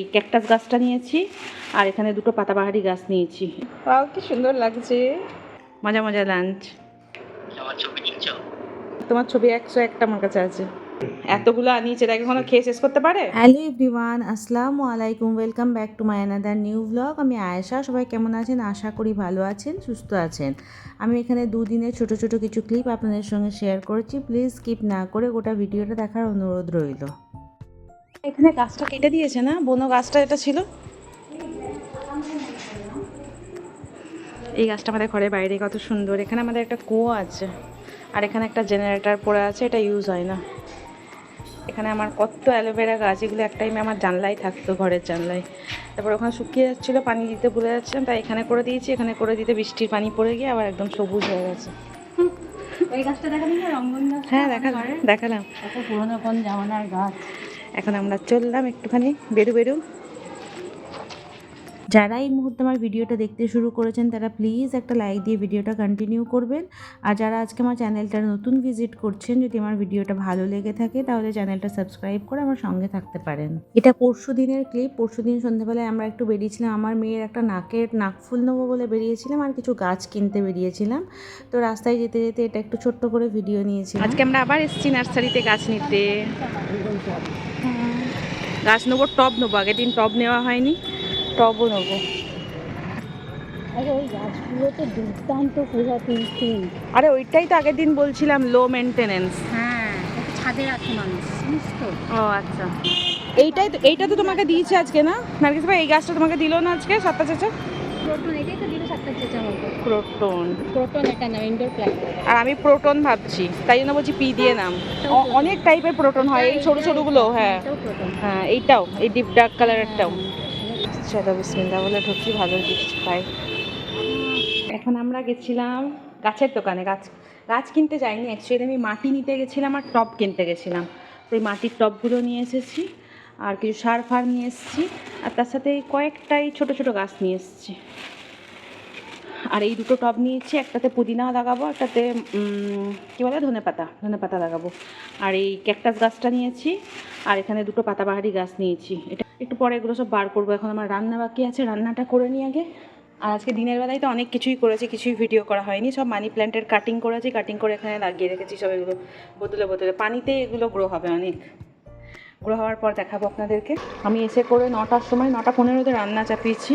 এই ক্যাকটাস গাছটা নিয়েছি আর এখানে দুটো পাতাবাহারি গাছ নিয়েছি। বাহ কি সুন্দর লাগছে। মজা মজা লাঞ্চ তোমার ছবি একশো একটা আমার কাছে আছে। এতগুলো আনিয়েছে এটা কখনো খেয়ে শেষ করতে পারে? হ্যালো এভরিওয়ান আসসালামু আলাইকুম welcome back to my another new blog আমি আয়েশা সবাই কেমন আছেন? আশা করি ভালো আছেন সুস্থ আছেন। আমি এখানে দুদিনের ছোট ছোট কিছু ক্লিপ আপনাদের সঙ্গে শেয়ার করেছি। প্লিজ স্কিপ না করে গোটা ভিডিওটা দেখার অনুরোধ রইল। এখানে গাছটা কেটে দিয়েছে না? বনো গাছটা এটা ছিল? এই গাছটা আমাদের ঘরের বাইরে কত সুন্দর। এখানে আমাদের একটা কুয়ো আছে আর এখানে একটা জেনারেটার পড়ে আছে এটা ইউজ হয় না। এখানে আমার কত অ্যালোভেরা গাছ এগুলো এক টাইমে আমার জানলাই থাকতো ঘরের জানলায়। তারপর ওখানে শুকিয়ে যাচ্ছিল পানি দিতে ভুলে যাচ্ছিলাম তাই এখানে করে দিয়েছি এখানে করে দিতে বৃষ্টির পানি পড়ে গিয়ে আবার একদম সবুজ হয়ে গেছে। ওই গাছটা দেখালি না রঙ্গন গাছ? হ্যাঁ দেখালাম। দেখালাম পুরোনো কোন জামানার গাছ। এখন আমরা চললাম একটুখানি, বেরু বেরু। যারা এই মুহূর্তে আমার ভিডিওটা দেখতে শুরু করেছেন, তারা প্লিজ একটা লাইক দিয়ে ভিডিওটা কন্টিনিউ করবেন। আর যারা আজকে আমার চ্যানেলটা নতুন ভিজিট করছেন, যদি আমার ভিডিওটা ভালো লেগে থাকে, তাহলে চ্যানেলটা সাবস্ক্রাইব করে আমার সঙ্গে থাকতে পারেন। এটা পরশু দিনের ক্লিপ পরশু দিন সন্ধ্যাবেলায় আমরা একটু বেরিয়েছিলাম। আমার মেয়ের একটা নাকের নাকফুল নেব বলে বেরিয়েছিলাম আর কিছু গাছ কিনতে বেরিয়েছিলাম। তো রাস্তায় যেতে যেতে এটা একটু ছোট্ট করে ভিডিও নিয়েছিলাম। আজকে আমরা আবার এসেছি নার্সারিতে গাছ নিতে। গাছ নেব টব নেব আগের দিন টব নেওয়া হয়নি। টবও নেব। আরে ওই গাছগুলো তো দুর্দান্ত পূজা আরে ওইটাই তো আগের দিন বলছিলাম লো মেনটেনেন্স হ্যাঁ ছাদে রাখে মানুষ ও আচ্ছা। এইটাই তো এইটা তো তোমাকে দিয়েছে আজকে না? নার্গিস ভাই এই গাছটা তোমাকে দিল না আজকে সাতটা চাচা? প্রোটন এটাই তো দিল সাতটা চেঁচা প্রোটন প্রোটন এটা না ইনডোর প্ল্যান্ট আর আমি প্রোটন ভাবছি তাই জন্য বলছি পি দিয়ে নাম। অনেক টাইপের প্রোটন হয় এই ছোটো ছোটোগুলো হ্যাঁ হ্যাঁ। এইটাও এই ডিপ ডার্ক কালারেরটাও চলো বিসমিল্লা বলে ঢুকছি ভালো কিছু পাই এখন আমরা গেছিলাম গাছের দোকানে গাছ গাছ কিনতে যাইনি অ্যাকচুয়ালি আমি মাটি নিতে গেছিলাম আর টব কিনতে গেছিলাম। তো এই মাটির টবগুলো নিয়ে এসেছি। আর কিছু সার ফার নিয়ে এসেছি। আর তার সাথে কয়েকটাই ছোট ছোট গাছ নিয়ে এসেছি। আর এই দুটো টব নিয়েছি, একটাতে পুদিনা লাগাবো, একটাতে কী বলে, ধনে পাতা ধনে পাতা লাগাবো। আর এই ক্যাকটাস গাছটা নিয়েছি, আর এখানে দুটো পাতাবাহারি গাছ নিয়েছি। এটা একটু পরে এগুলো সব বার করব। এখন আমার রান্না বাকি আছে, রান্নাটা করে নিই আগে। আর আজকে দিনের বেলায় তো অনেক কিছুই করেছি, কিছুই ভিডিও করা হয়নি। সব মানি প্ল্যান্টের কাটিং করেছি, কাটিং করে এখানে লাগিয়ে রেখেছি সব এগুলো, বোতলে বোতলে। পানিতে এগুলো গ্রো হবে অনেক। গ্রো হওয়ার পর দেখাবো আপনাদেরকে। আমি এসে করে নটার সময়, নটা পনেরোতে রান্না চাপিয়েছি,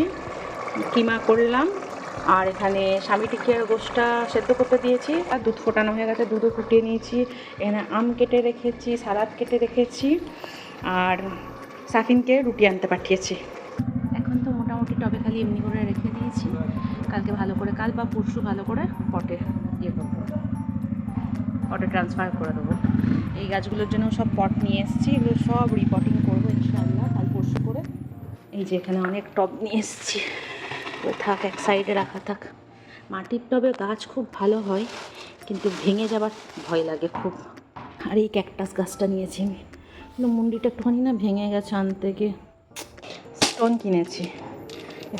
কিমা করলাম, আর এখানে স্বামী টিকিয়ার গোষ্ঠটা সেদ্ধ করতে দিয়েছি। আর দুধ ফোটানো হয়ে গেছে, দুধও ফুটিয়ে নিয়েছি। এখানে আম কেটে রেখেছি, সালাদ কেটে রেখেছি, আর সাফিনকে রুটি আনতে পাঠিয়েছি। এখন তো মোটামুটি টবে খালি এমনি করে রেখে দিয়েছি। কালকে ভালো করে কাল বা পরশু ভালো করে পটে ইয়ে করব। পটে ট্রান্সফার করে দেবো। এই গাছগুলোর জন্য সব পট নিয়ে এসেছি, এগুলো সব রিপোর্টিং করব ইনশাআল্লাহ কাল পরশু করে। এই যে এখানে অনেক টব নিয়ে এসেছি। থাক, এক সাইডে রাখা থাক। মাটির টবে গাছ খুব ভালো হয়, কিন্তু ভেঙে যাবার ভয় লাগে খুব। আর এই ক্যাকটাস গাছটা নিয়েছি আমি। কিন্তু মুন্ডিটা একটুখানি না ভেঙে গেছে আনতে গিয়ে স্টোন কিনেছি।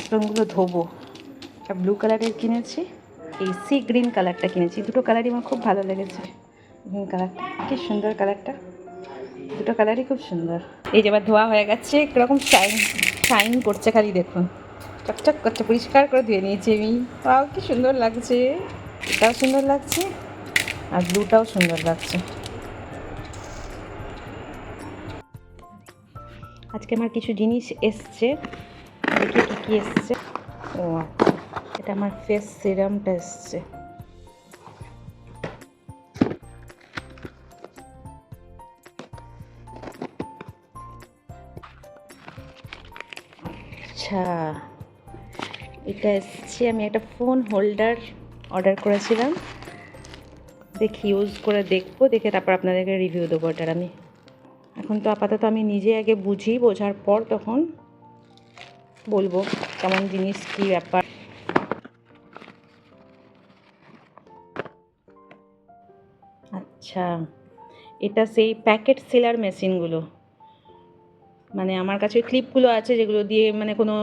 স্টোনগুলো ধোবো। ব্লু কালারের কিনেছি। এই সি গ্রিন কালারটা কিনেছি। দুটো কালারই আমার খুব ভালো লেগেছে। গ্রিন কালারটা কি সুন্দর কালারটা দুটো কালারই খুব সুন্দর। এই যে এবার ধোয়া হয়ে গেছে, কীরকম শাইন শাইন করছে খালি দেখুন। চকচক করছে, পরিষ্কার করে ধুয়ে নিয়েছি আমি। তাও কি সুন্দর লাগছে। এটাও সুন্দর লাগছে, আর ব্লুটাও সুন্দর লাগছে। আজকে আমার কিছু জিনিস এসছে। দেখি কী কী এসছে। ও আচ্ছা। এটা আমার ফেস সিরামটা এসছে। আচ্ছা। এটা এসছে, আমি একটা ফোন হোল্ডার অর্ডার করেছিলাম। দেখি ইউজ করে দেখব, দেখে তারপর আপনাদেরকে রিভিউ দেবো এটার আমি। এখন তো আপাতত আমি নিজে আগে বুঝি, বোঝার পর তখন বলব কেমন জিনিস, কী ব্যাপার। আচ্ছা এটা সেই প্যাকেট সেলার মেশিনগুলো মানে আমার কাছে ক্লিপগুলো আছে যেগুলো দিয়ে মানে কোনো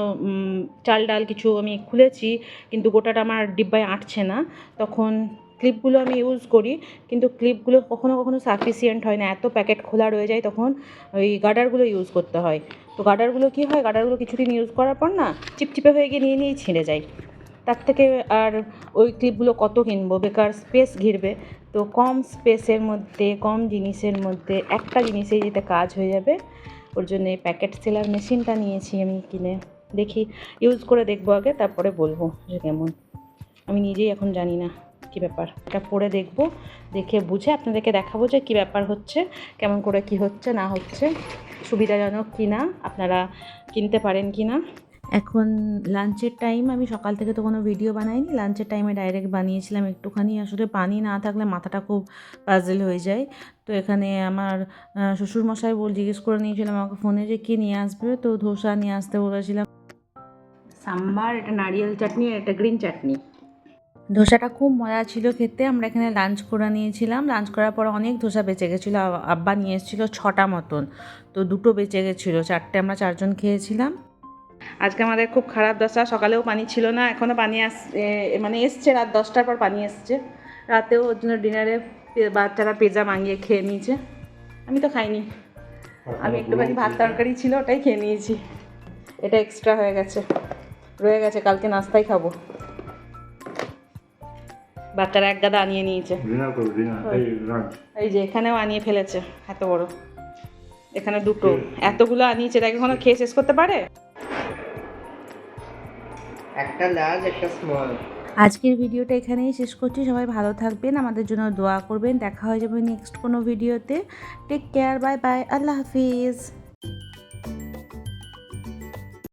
চাল ডাল কিছু আমি খুলেছি, কিন্তু গোটাটা আমার ডিব্বায় আঁটছে না। তখন ক্লিপগুলো আমি ইউজ করি, কিন্তু ক্লিপগুলো কখনো কখনো সাফিসিয়েন্ট হয় না। এত প্যাকেট খোলা রয়ে যায় তখন ওই গার্ডারগুলো ইউজ করতে হয়। তো গার্ডারগুলো কী হয়? গার্ডারগুলো কিছুদিন ইউজ করার পর না চিপচিপে হয়ে গিয়ে নিয়ে নিয়েই ছিঁড়ে যায়। তার থেকে আর ওই ক্লিপগুলো কত কিনবো? বেকার স্পেস ঘিরবে। তো কম স্পেসের মধ্যে, কম জিনিসের মধ্যে একটা জিনিসেই যেতে কাজ হয়ে যাবে। ওর জন্য প্যাকেট সেলার মেশিনটা নিয়েছি আমি কিনে। দেখি ইউজ করে দেখব আগে, তারপরে বলব যে কেমন। আমি নিজেই এখন জানি না কি ব্যাপার। এটা পরে দেখব, দেখে বুঝে আপনাদেরকে দেখাবো যে কি ব্যাপার হচ্ছে, কেমন করে কি হচ্ছে, না হচ্ছে, সুবিধাজনক কি না আপনারা কিনতে পারেন কি না এখন লাঞ্চের টাইম আমি সকাল থেকে তো কোনো ভিডিও বানাইনি। লাঞ্চের টাইমে ডাইরেক্ট বানিয়েছিলাম একটুখানি। আসলে পানি না থাকলে মাথাটা খুব পাজেল হয়ে যায়। তো এখানে আমার শ্বশুরমশাই বল জিজ্ঞেস করে নিয়েছিলাম আমাকে ফোনে যে কী নিয়ে আসবে? তো ধোসা নিয়ে আসতে বলেছিলাম। সাম্বার এটা নারিয়েল চাটনি আর এটা গ্রিন চাটনি। ধোসাটা খুব মজা ছিল খেতে। আমরা এখানে লাঞ্চ করে নিয়েছিলাম। লাঞ্চ করার পর অনেক ধোসা বেঁচে গেছিল। আব্বা নিয়ে এসেছিল ছটা মতন। তো দুটো বেঁচে গেছিল। চারটে আমরা চারজন খেয়েছিলাম। আজকে আমাদের খুব খারাপ দশা সকালেও পানি ছিল না এখনও পানি আস মানে এসছে রাত দশটার পর পানি এসছে। রাতেও ওর জন্য ডিনারে বাচ্চারা পিৎজা মাঙিয়ে খেয়ে নিয়েছে। আমি তো খাইনি। আমি একটুখানি ভাত তরকারি ছিল ওটাই খেয়ে নিয়েছি। এটা এক্সট্রা হয়ে গেছে। রয়ে গেছে কালকে নাস্তাই খাব। বাচ্চারা এক গাদা আনিয়ে নিয়েছে। এই যে এখানেও আনিয়ে ফেলেছে এত বড়। এখানে দুটো। এতগুলো আনিয়েছে তাকে কখনো খেয়ে শেষ করতে পারে? একটা লার্জ একটা স্মল আজকের ভিডিওটা এখানেই শেষ করছি। সবাই ভালো থাকবেন, আমাদের জন্য দোয়া করবেন। দেখা হয়ে যাবে নেক্সট কোনো ভিডিওতে। টেক কেয়ার বাই বাই আল্লাহ হাফিজ।